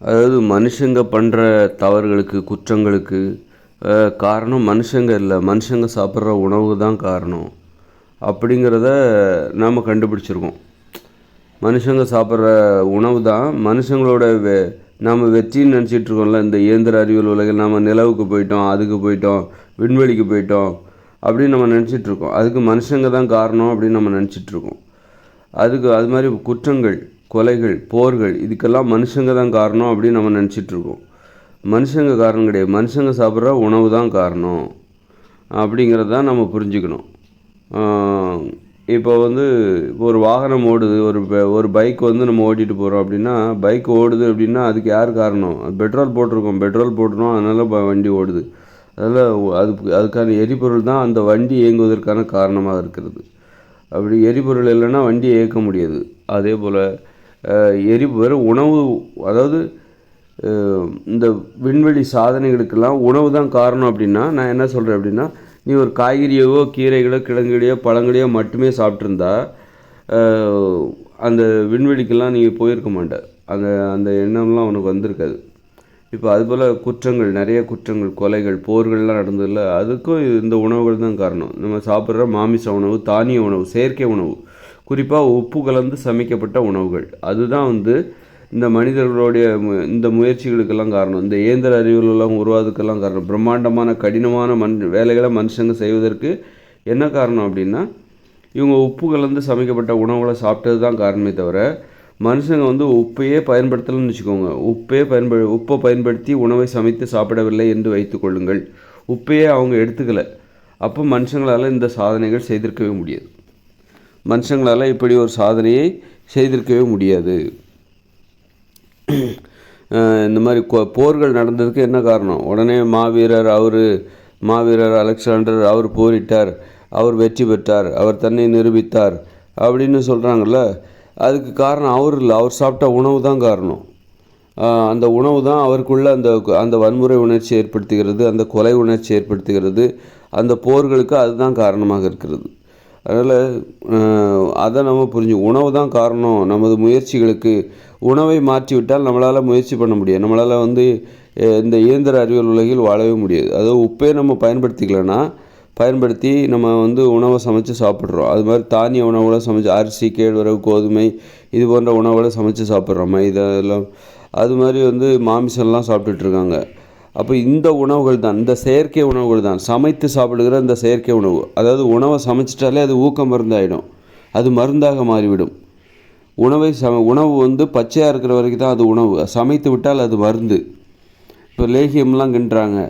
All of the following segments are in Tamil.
அதாவது மனுஷங்க பண்ணுற தவறுகளுக்கு குற்றங்களுக்கு காரணம் மனுஷங்க இல்லை. மனுஷங்க சாப்பிட்ற உணவு தான் காரணம். அப்படிங்கிறத நாம் கண்டுபிடிச்சிருக்கோம். மனுஷங்க சாப்பிட்ற உணவு தான் மனுஷங்களோட வெ நாம் வெற்றின்னு நினச்சிட்டு இருக்கோம்ல இந்த இயந்திர அறிவியல் உலகில் நம்ம நிலவுக்கு போயிட்டோம் அதுக்கு போயிட்டோம் விண்வெளிக்கு போயிட்டோம் அப்படின்னு நம்ம நினச்சிட்டு இருக்கோம். அதுக்கு மனுஷங்க தான் காரணம் அப்படின்னு நம்ம நினச்சிட்ருக்கோம் அதுக்கு அது மாதிரி குற்றங்கள். கொலைகள் போர்கள் இதுக்கெல்லாம் மனுஷங்க தான் காரணம் அப்படின்னு நம்ம நினச்சிட்ருக்கோம். மனுஷங்க காரணம் கிடையாது. மனுஷங்க சாப்பிட்ற உணவு தான் காரணம் அப்படிங்கிறத தான் நம்ம புரிஞ்சுக்கணும். இப்போ வந்து ஒரு வாகனம் ஓடுது ஒரு ப- ஒரு பைக் வந்து நம்ம ஓட்டிகிட்டு போகிறோம் அப்படின்னா பைக் ஓடுது அப்படின்னா அதுக்கு யார் காரணம்? பெட்ரோல் போட்டிருக்கோம். பெட்ரோல் போட்டுருவோம் அதனால் வண்டி ஓடுது. அதில் அதுக்கு அதுக்கான எரிபொருள் தான் அந்த வண்டி இயங்குவதற்கான காரணமாக இருக்கிறது. அப்படி எரிபொருள் இல்லைன்னா வண்டியை இயக்க முடியாது. அதே போல் எரி வெறும் உணவு அதாவது இந்த விண்வெளி சாதனைகளுக்கெல்லாம் உணவு தான் காரணம் அப்படின்னா நான் என்ன சொல்கிறேன் அப்படின்னா நீ ஒரு காய்கறியவோ கீரைகளோ கிழங்குகளையோ பழங்களையோ மட்டுமே சாப்பிட்ருந்தா அந்த விண்வெளிக்கெல்லாம் நீங்கள் போயிருக்க மாட்ட. அந்த அந்த எண்ணம்லாம் உனக்கு வந்திருக்காது. இப்போ அதுபோல் குற்றங்கள் நிறைய குற்றங்கள் கொலைகள் போர்கள்லாம் நடந்ததில்ல அதுக்கும் இந்த உணவுகள் தான் காரணம். நம்ம சாப்பிட்ற மாமிச உணவு தானிய உணவு செயற்கை உணவு குறிப்பாக உப்பு கலந்து சமைக்கப்பட்ட உணவுகள். அதுதான் வந்து இந்த மனிதர்களுடைய மு- இந்த முயற்சிகளுக்கெல்லாம் காரணம். இந்த இயந்திர அறிவுகளெல்லாம் உருவாதுக்கெல்லாம் காரணம். பிரம்மாண்டமான கடினமான மண் வேலைகளை மனுஷங்க செய்வதற்கு என்ன காரணம் அப்படின்னா இவங்க உப்பு கலந்து சமைக்கப்பட்ட உணவுகளை சாப்பிட்டது தான் காரணமே தவிர மனுஷங்க வந்து உப்பையே பயன்படுத்தலைன்னு வச்சுக்கோங்க. உப்பே பயன்ப உப்பை பயன்படுத்தி உணவை சமைத்து சாப்பிடவில்லை என்று வைத்துக்கொள்ளுங்கள் உப்பையே அவங்க எடுத்துக்கலை. அப்போ மனுஷங்களால் இந்த சாதனைகள் செய்திருக்கவே முடியாது. மனுஷங்களால் இப்படி ஒரு சாதனையை செய்திருக்கவே முடியாது. இந்த மாதிரி போர்கள் நடந்ததுக்கு என்ன காரணம்? உடனே மாவீரர் அவர் மாவீரர் அலெக்சாண்டர் அவர் போரிட்டார் அவர் வெற்றி பெற்றார் அவர் தன்னை நிரூபித்தார் அப்படின்னு சொல்கிறாங்கல்ல அதுக்கு காரணம் அவர் இல்லை அவர் சாப்பிட்ட உணவு தான் காரணம். அந்த உணவு தான் அவருக்குள்ள அந்த அந்த வன்முறை உணர்ச்சி ஏற்படுத்துகிறது அந்த கொலை உணர்ச்சி ஏற்படுத்துகிறது அந்த போர்களுக்கு அதுதான் காரணமாக இருக்கிறது. அதனால் அதை நம்ம புரிஞ்சு உணவு தான் காரணம். நமது முயற்சிகளுக்கு உணவை மாற்றிவிட்டால் நம்மளால் முயற்சி பண்ண முடியாது. நம்மளால் வந்து இந்த இயந்திர அறிவியல் உலகில் வாழவே முடியாது. அதாவது உப்பே நம்ம பயன்படுத்திக்கலன்னா பயன்படுத்தி நம்ம வந்து உணவை சமைச்சு சாப்பிட்றோம். அது மாதிரி தானிய உணவுகளை சமைச்சு அரிசி கேழ்வரகு கோதுமை இது போன்ற உணவுகளை சமைச்சு சாப்பிட்றோம். இதெல்லாம் அது மாதிரி வந்து மாமிசம்லாம் சாப்பிட்டுட்ருக்காங்க இருக்காங்க. அப்போ இந்த உணவுகள் தான் இந்த செயற்கை உணவுகள் தான். சமைத்து சாப்பிடுகிற இந்த செயற்கை உணவு. அதாவது உணவை சமைச்சிட்டாலே அது ஊக்க மருந்தாயிடும். அது மருந்தாக மாறிவிடும். உணவை சம உணவு வந்து பச்சையாக இருக்கிற வரைக்கும் தான் அது உணவு. சமைத்து விட்டால் அது மருந்து. இப்போ லேகியம்லாம் கிண்டுறாங்க.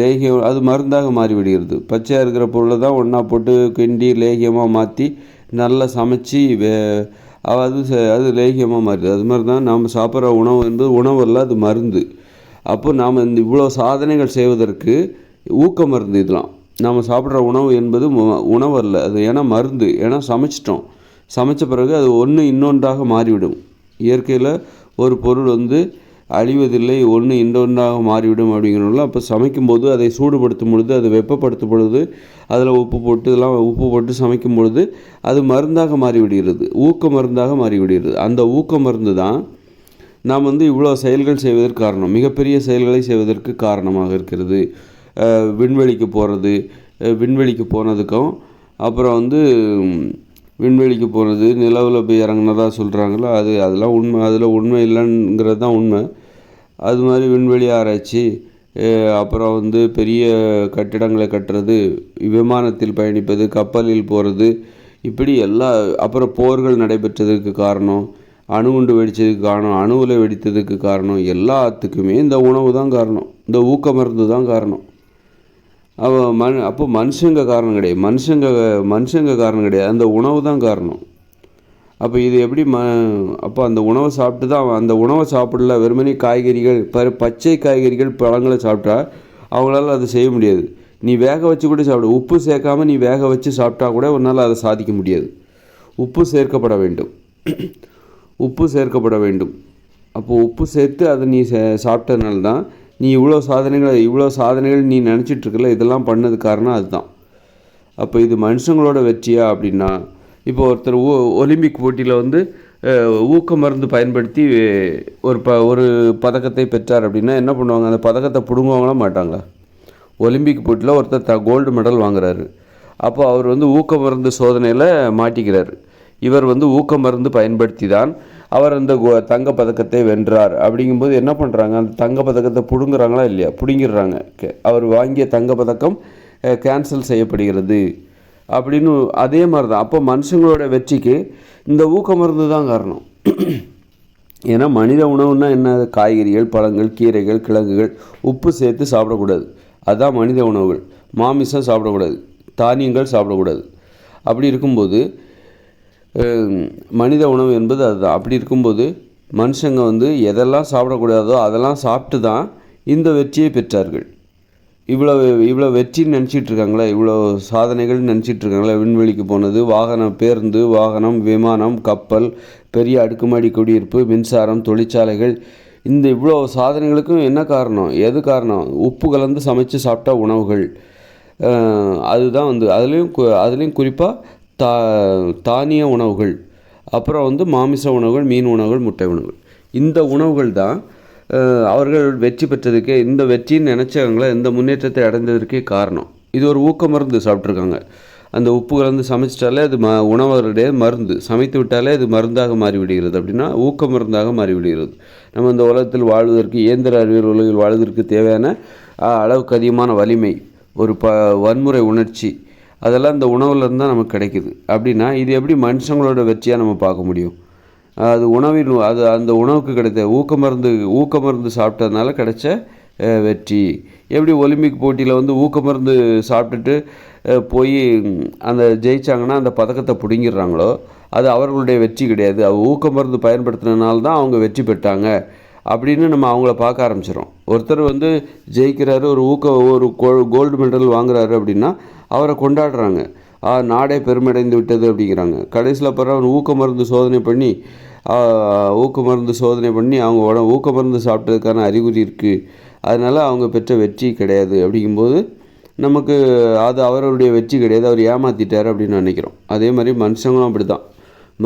லேகியம் அது மருந்தாக மாறிவிடுகிறது. பச்சையாக இருக்கிற பொருளை தான் ஒன்றா போட்டு கிண்டி லேகியமாக மாற்றி நல்லா சமைச்சு வே அது அது லேகியமாக மாறிடுது அது மாதிரி தான் நாம் சாப்பிட்ற உணவு என்பது உணவு அல்ல அது மருந்து. அப்போ நாம் இந்த இவ்வளோ சாதனைகள் செய்வதற்கு ஊக்க மருந்து இதெல்லாம். நாம் சாப்பிட்ற உணவு என்பது உணவு அல்ல. அது ஏன்னா மருந்து ஏன்னா சமைச்சிட்டோம். சமைச்ச பிறகு அது ஒன்று இன்னொன்றாக மாறிவிடும். இயற்கையில் ஒரு பொருள் வந்து அழிவதில்லை ஒன்று இன்னொன்றாக மாறிவிடும் அப்படிங்கிறனால அப்போ சமைக்கும்போது அதை சூடுபடுத்தும் பொழுது அதை வெப்பப்படுத்தும் பொழுது அதில் உப்பு போட்டு இதெல்லாம் உப்பு போட்டு சமைக்கும் பொழுது அது மருந்தாக மாறிவிடுகிறது. ஊக்க மருந்தாக மாறிவிடுகிறது. அந்த ஊக்க மருந்து தான் நாம் வந்து இவ்வளோ செயல்கள் செய்வதற்கு காரணம். மிகப்பெரிய செயல்களை செய்வதற்கு காரணமாக இருக்கிறது. விண்வெளிக்கு போகிறது விண்வெளிக்கு போனதுக்கும் அப்புறம் வந்து விண்வெளிக்கு போனது நிலவில் போய் இறங்கினதா சொல்கிறாங்களோ அது அதெல்லாம் உண்மை அதில் உண்மை இல்லைங்கிறது தான் உண்மை. அது மாதிரி விண்வெளி ஆராய்ச்சி அப்புறம் வந்து பெரிய கட்டிடங்களை கட்டுறது விமானத்தில் பயணிப்பது கப்பலில் போகிறது இப்படி எல்லா அப்புறம் போர்கள் நடைபெற்றதற்கு காரணம். அணு உண்டு வெடித்ததுக்கு காரணம் அணுவில் வெடித்ததுக்கு காரணம் எல்லாத்துக்குமே இந்த உணவு தான் காரணம். இந்த ஊக்க மருந்து தான் காரணம். அவ மண் அப்போ மனுஷங்க காரணம் கிடையாது. மனுஷங்க மனுஷங்க காரணம் கிடையாது. அந்த உணவு தான் காரணம். அப்போ இது எப்படி ம அப்போ அந்த உணவை சாப்பிட்டு தான் அந்த உணவை சாப்பிடல வெறுமனே காய்கறிகள் ப பச்சை காய்கறிகள் பழங்களை சாப்பிட்டா அவங்களால அதை செய்ய முடியாது. நீ வேக வச்சு கூட சாப்பிடு. உப்பு சேர்க்காம நீ வேக வச்சு சாப்பிட்டா கூட உன்னால் அதை சாதிக்க முடியாது. உப்பு சேர்க்கப்பட வேண்டும். உப்பு சேர்க்கப்பட வேண்டும். அப்போது உப்பு சேர்த்து அதை நீ சே- சாப்பிட்டதுனால தான் நீ இவ்வளோ சாதனைகள் இவ்வளோ சாதனைகள் நீ நினச்சிட்ருக்கல இதெல்லாம் பண்ணது காரணம் அதுதான். அப்போ இது மனுஷங்களோட வெற்றியா அப்படின்னா இப்போ ஒருத்தர் ஓ ஒலிம்பிக் போட்டியில் வந்து ஊக்க மருந்து பயன்படுத்தி ஒரு ப ஒரு பதக்கத்தை பெற்றார் அப்படின்னா என்ன பண்ணுவாங்க? அந்த பதக்கத்தை பிடுங்குவாங்களா மாட்டாங்களா? ஒலிம்பிக் போட்டியில் ஒருத்தர் த கோல்டு மெடல் வாங்குறாரு. அப்போ அவர் வந்து ஊக்க மருந்து சோதனையில் மாட்டிக்கிறார். இவர் வந்து ஊக்க மருந்து பயன்படுத்தி தான் அவர் அந்த தங்க பதக்கத்தை வென்றார். அப்படிங்கும்போது என்ன பண்ணுறாங்க அந்த தங்க பதக்கத்தை பிடுங்குறாங்களா இல்லையா? பிடுங்கிடுறாங்க. கே- அவர் வாங்கிய தங்க பதக்கம் கேன்சல் செய்யப்படுகிறது. அப்படின்னு அதே மாதிரி தான் அப்போ மனுஷங்களோட வெற்றிக்கு இந்த ஊக்க மருந்து தான் காரணம். ஏன்னா மனித உணவுன்னா என்ன? காய்கறிகள் பழங்கள் கீரைகள் கிழங்குகள் உப்பு சேர்த்து சாப்பிடக்கூடாது. அதுதான் மனித உணவுகள். மாமிசம் சாப்பிடக்கூடாது. தானியங்கள் சாப்பிடக்கூடாது. அப்படி இருக்கும்போது மனித உணவு என்பது அதுதான் அப்படி இருக்கும்போது மனுஷங்க வந்து எதெல்லாம் சாப்பிடக்கூடாதோ அதெல்லாம் சாப்பிட்டு தான் இந்த வெற்றியை பெற்றார்கள். இவ்வளோ இவ்வளோ வெற்றின்னு நினச்சிட்டு இருக்காங்களே இவ்வளோ சாதனைகள் நினச்சிட்டு இருக்காங்களே விண்வெளிக்கு போனது வாகனம் பேருந்து வாகனம் விமானம் கப்பல் பெரிய அடுக்குமாடி குடியிருப்பு மின்சாரம் தொழிற்சாலைகள். இந்த இவ்வளோ சாதனைகளுக்கும் என்ன காரணம்? எது காரணம்? உப்பு கலந்து சமைச்சு சாப்பிட்டா உணவுகள். அதுதான் வந்து அதுலேயும் கு- அதுலேயும் குறிப்பாக தா தானிய உணவுகள் அப்புறம் வந்து மாமிச உணவுகள் மீன் உணவுகள் முட்டை உணவுகள். இந்த உணவுகள் தான் அவர்கள் வெற்றி பெற்றதுக்கே இந்த வெற்றின்னு நினச்சவங்கள இந்த முன்னேற்றத்தை அடைந்ததற்கே காரணம். இது ஒரு ஊக்க மருந்து சாப்பிட்ருக்காங்க அந்த உப்பு கலந்து சமைச்சிட்டாலே அது ம உணவருடைய மருந்து. சமைத்து விட்டாலே அது மருந்தாக மாறிவிடுகிறது. அப்படின்னா ஊக்க மருந்தாக மாறிவிடுகிறது. நம்ம இந்த உலகத்தில் வாழ்வதற்கு இயந்திர அறிவியல் உலகில் வாழ்வதற்கு தேவையான அளவுக்கு அதிகமான வலிமை ஒரு ப வன்முறை உணர்ச்சி அதெல்லாம் இந்த உணவுலேருந்து தான் நமக்கு கிடைக்குது. அப்படின்னா இது எப்படி மனுஷங்களோட வெற்றியாக நம்ம பார்க்க முடியும்? அது உணவின் அது அந்த உணவுக்கு கிடைத்த ஊக்க மருந்து ஊக்க மருந்து சாப்பிட்டதுனால கிடைச்ச வெற்றி. எப்படி ஒலிம்பிக் போட்டியில் வந்து ஊக்க மருந்து சாப்பிட்டுட்டு போய் அந்த ஜெயிச்சாங்கன்னா அந்த பதக்கத்தை பிடுங்கிடுறாங்களோ அது அவர்களுடைய வெற்றி கிடையாது. அவ ஊக்க மருந்து பயன்படுத்தினால்தான் அவங்க வெற்றி பெற்றாங்க. அப்படின்னு நம்ம அவங்கள பார்க்க ஆரம்பிச்சிடும் ஒருத்தர் வந்து ஜெயிக்கிறாரு ஒரு ஊக்க ஒரு கோல்டு மெடல் வாங்குறாரு அப்படின்னா அவரை கொண்டாடுறாங்க. நாடே பெருமடைந்து விட்டது அப்படிங்கிறாங்க. கடைசியில் பிறகு அவன் ஊக்க மருந்து சோதனை பண்ணி ஊக்க மருந்து சோதனை பண்ணி அவங்க உட ஊக்க மருந்து சாப்பிட்டதுக்கான அறிகுறி இருக்குது அதனால் அவங்க பெற்ற வெற்றி கிடையாது. அப்படிங்கும்போது நமக்கு அது அவருடைய வெற்றி கிடையாது. அவர் ஏமாற்றிட்டார் அப்படின்னு நினைக்கிறோம். அதே மாதிரி மனுஷங்களும் அப்படி தான்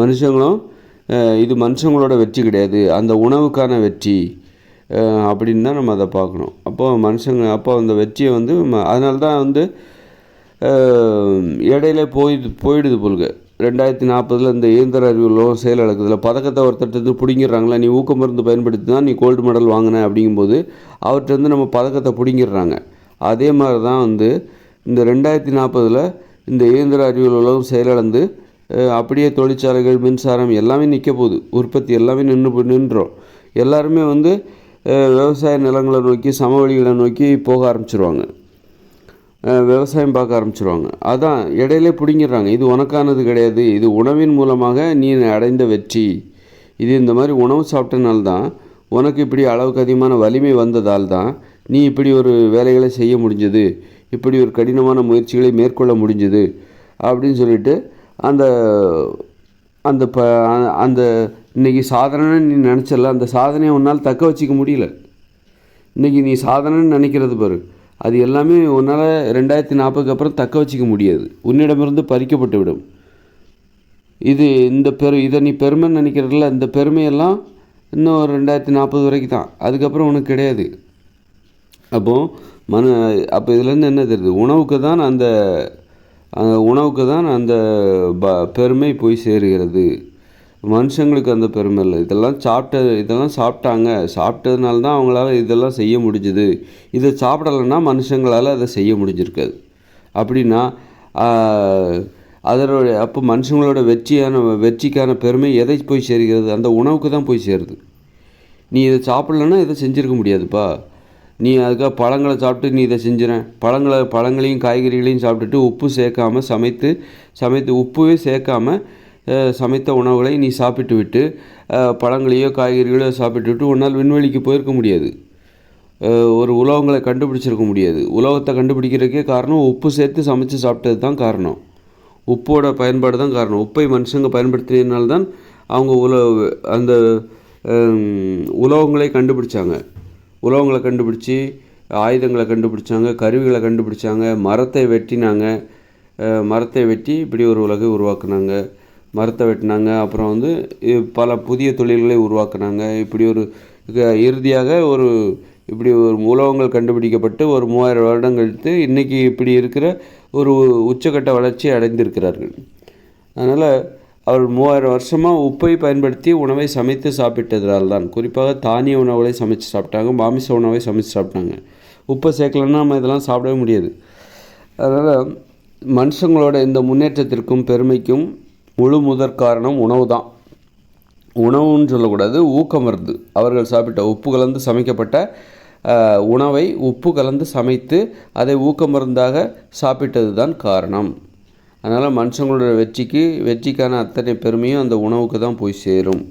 மனுஷங்களும் இது மனுஷங்களோட வெற்றி கிடையாது. அந்த உணவுக்கான வெற்றி. அப்படின்னு தான் நம்ம அதை பார்க்கணும். அப்போ மனுஷங்க அப்போ அந்த வெற்றியை வந்து அதனால தான் வந்து இடையில போய் போயிடுது போலுங்க ரெண்டாயிரத்தி நாற்பதில் இந்த இயந்திர அறிவியலும் செயல் இழக்குதுல பதக்கத்தை ஒருத்தட்டு பிடிங்கிடுறாங்களா நீ ஊக்க மருந்து பயன்படுத்தி தான் நீ கோல்டு மெடல் வாங்கின அப்படிங்கும்போது அவர்கிட்ட நம்ம பதக்கத்தை பிடுங்கிடுறாங்க. அதே மாதிரி தான் வந்து இந்த ரெண்டாயிரத்தி நாற்பதில் இந்த இயந்திர அறிவியல் உலகம் செயலிழந்து அப்படியே தொழிற்சாலைகள் மின்சாரம் எல்லாமே நிற்க போகுது. உற்பத்தி எல்லாமே நின்று நின்றோம். எல்லாருமே வந்து விவசாய நிலங்களை நோக்கி சமவெளிகளை நோக்கி போக ஆரம்பிச்சிருவாங்க. விவசாயம் பார்க்க ஆரம்பிச்சிருவாங்க. அதான் இடையிலே பிடுங்கிடுறாங்க. இது உனக்கானது கிடையாது. இது உணவின் மூலமாக நீ அடைந்த வெற்றி. இது இந்த மாதிரி உணவு சாப்பிட்டனால தான் உனக்கு இப்படி அளவுக்கு அதிகமான வலிமை வந்ததால் தான் நீ இப்படி ஒரு வேலைகளை செய்ய முடிஞ்சது. இப்படி ஒரு கடினமான முயற்சிகளை மேற்கொள்ள முடிஞ்சது. அப்படின்னு சொல்லிட்டு அந்த அந்த ப அந்த இன்றைக்கி சாதனைன்னு நீ நினச்சல அந்த சாதனையை உன்னால் தக்க வச்சிக்க முடியல. இன்றைக்கி நீ சாதனைன்னு நினைக்கிறது பாரு. அது எல்லாமே உன்னால் ரெண்டாயிரத்தி நாற்பதுக்கு அப்புறம் தக்க வச்சிக்க முடியாது. உன்னிடமிருந்து பறிக்கப்பட்டு விடும். இது இந்த பெரு இதை நீ பெருமைன்னு நினைக்கிறதில்ல இந்த பெருமையெல்லாம் இன்னும் ஒரு ரெண்டாயிரத்தி நாற்பது வரைக்கும் தான். அதுக்கப்புறம் உனக்கு கிடையாது. அப்போது மன அப்போ இதுலேருந்து என்ன தெரியுது? உணவுக்கு தான் அந்த உணவுக்கு தான் அந்த ப பெருமை போய் சேருகிறது. மனுஷங்களுக்கு அந்த பெருமை இல்லை. இதெல்லாம் சாப்பிட்ட இதெல்லாம் சாப்பிட்டாங்க. சாப்பிட்டதுனால தான் அவங்களால இதெல்லாம் செய்ய முடிஞ்சுது. இதை சாப்பிடலைன்னா மனுஷங்களால் அதை செய்ய முடிஞ்சிருக்காது. அப்படின்னா அதனுடைய அப்போ மனுஷங்களோட வெற்றியான வெற்றிக்கான பெருமை எதை போய் சேர்கிறது? அந்த உணவுக்கு தான் போய் சேருது. நீ இதை சாப்பிட்லன்னா இதை செஞ்சுருக்க முடியாதுப்பா. நீ அதுக்காக பழங்களை சாப்பிட்டு நீ இதை செஞ்சுறேன் பழங்களை பழங்களையும் காய்கறிகளையும் சாப்பிட்டுட்டு உப்பு சேர்க்காம சமைத்து சமைத்து உப்புவே சேர்க்காம சமைத்த உணவுகளை நீ சாப்பிட்டு விட்டு பழங்களையோ காய்கறிகளோ சாப்பிட்டு விட்டு உன்னால் விண்வெளிக்கு போயிருக்க முடியாது. ஒரு உலோகங்களை கண்டுபிடிச்சிருக்க முடியாது. உலோகத்தை கண்டுபிடிக்கிறதுக்கே காரணம் உப்பு சேர்த்து சமைச்சு சாப்பிட்டது தான் காரணம். உப்போட பயன்பாடு தான் காரணம். உப்பை மனுஷங்க பயன்படுத்தினால்தான் அவங்க உல அந்த உலோகங்களை கண்டுபிடிச்சாங்க. உலோகங்களை கண்டுபிடிச்சி ஆயுதங்களை கண்டுபிடிச்சாங்க கருவிகளை கண்டுபிடிச்சாங்க மரத்தை வெட்டினாங்க. மரத்தை வெட்டி இப்படி ஒரு உலகை உருவாக்குனாங்க. மரத்தை வெட்டினாங்க. அப்புறம் வந்து பல புதிய தொழில்களை உருவாக்குனாங்க. இப்படி ஒரு இறுதியாக ஒரு இப்படி ஒரு உலோகங்கள் கண்டுபிடிக்கப்பட்டு ஒரு மூவாயிரம் வருடம் கழித்து இன்றைக்கி இப்படி இருக்கிற ஒரு உச்சக்கட்ட வளர்ச்சி அடைந்திருக்கிறார்கள். அதனால் அவர் மூவாயிரம் வருஷமாக உப்பை பயன்படுத்தி உணவை சமைத்து சாப்பிட்டதால் தான். குறிப்பாக தானிய உணவுகளை சமைச்சு சாப்பிட்டாங்க மாமிச உணவை சமைச்சு சாப்பிட்டாங்க. உப்பை சேர்க்கலன்னா நம்ம இதெல்லாம் சாப்பிடவே முடியாது. அதனால் மனுஷங்களோட இந்த முன்னேற்றத்திற்கும் பெருமைக்கும் முழு முதற் காரணம் உணவு தான். உணவுன்னு சொல்லக்கூடாது ஊக்கமருந்து அவர்கள் சாப்பிட்ட உப்பு கலந்து சமைக்கப்பட்ட உணவை உப்பு கலந்து சமைத்து அதை ஊக்கமருந்தாக சாப்பிட்டது தான் காரணம். அதனால் மனுஷங்களோட வெற்றிக்கு வெற்றிக்கான அத்தனை பெருமையும் அந்த உணவுக்கு தான் போய் சேரும்.